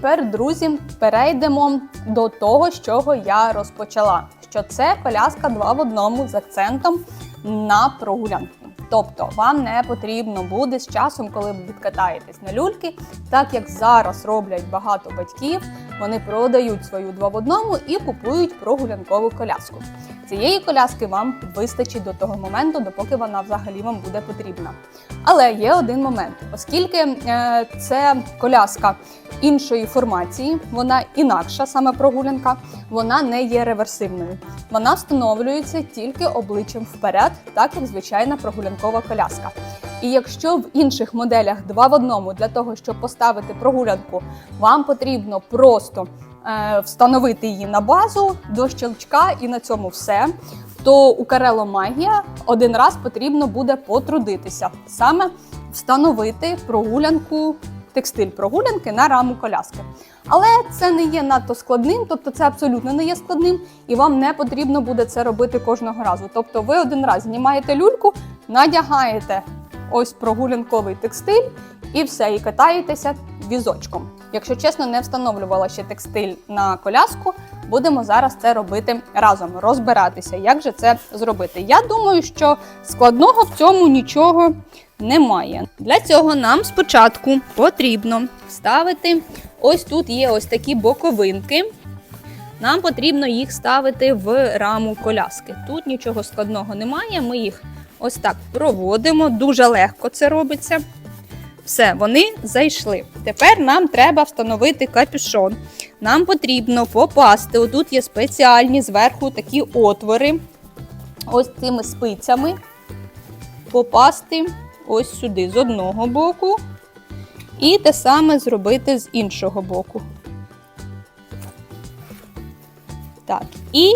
тепер, друзі, перейдемо до того, з чого я розпочала. Що це коляска 2 в одному з акцентом на прогулянку. Тобто вам не потрібно буде з часом, коли ви відкатаєтесь на люльки, так як зараз роблять багато батьків, вони продають свою два в одному і купують прогулянкову коляску. Цієї коляски вам вистачить до того моменту, допоки вона взагалі вам буде потрібна. Але є один момент, оскільки е, це коляска іншої формації, вона інакша, саме прогулянка, вона не є реверсивною. Вона встановлюється тільки обличчям вперед, так як звичайна прогулянкова коляска. І якщо в інших моделях два в одному для того, щоб поставити прогулянку, вам потрібно просто встановити її на базу до щелчка і на цьому все. То у Карело Магія один раз потрібно буде потрудитися, саме встановити прогулянку, текстиль прогулянки на раму коляски. Але це не є надто складним, тобто це абсолютно не є складним, і вам не потрібно буде це робити кожного разу. Тобто, ви один раз знімаєте люльку, надягаєте ось прогулянковий текстиль і все, і катаєтеся візочком. Якщо чесно, не встановлювала ще текстиль на коляску. Будемо зараз це робити разом, розбиратися, як же це зробити. Я думаю, що складного в цьому нічого немає. Для цього нам спочатку потрібно вставити ось тут є ось такі боковинки. Нам потрібно їх ставити в раму коляски. Тут нічого складного немає. Ми їх ось так проводимо. Дуже легко це робиться. Все, вони зайшли. Тепер нам треба встановити капюшон. Нам потрібно попасти. Отут є спеціальні зверху такі отвори. Ось цими спицями. Попасти ось сюди з одного боку. І те саме зробити з іншого боку. Так, і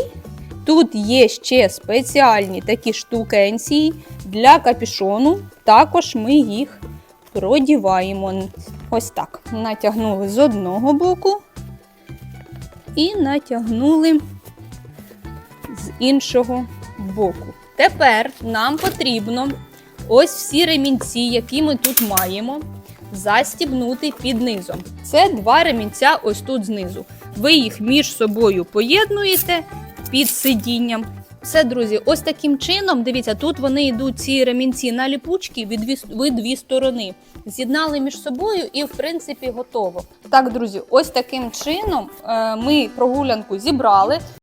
тут є ще спеціальні такі штукенції для капюшону. Також ми їх продіваємо. Ось так. Натягнули з одного боку і натягнули з іншого боку. Тепер нам потрібно ось всі ремінці, які ми тут маємо, застібнути під низом. Це два ремінця ось тут знизу. Ви їх між собою поєднуєте під сидінням. Все, друзі, ось таким чином, дивіться, тут вони йдуть ці ремінці на ліпучки від дві, дві сторони. З'єднали між собою і, в принципі, готово. Так, друзі, ось таким чином е, ми прогулянку зібрали.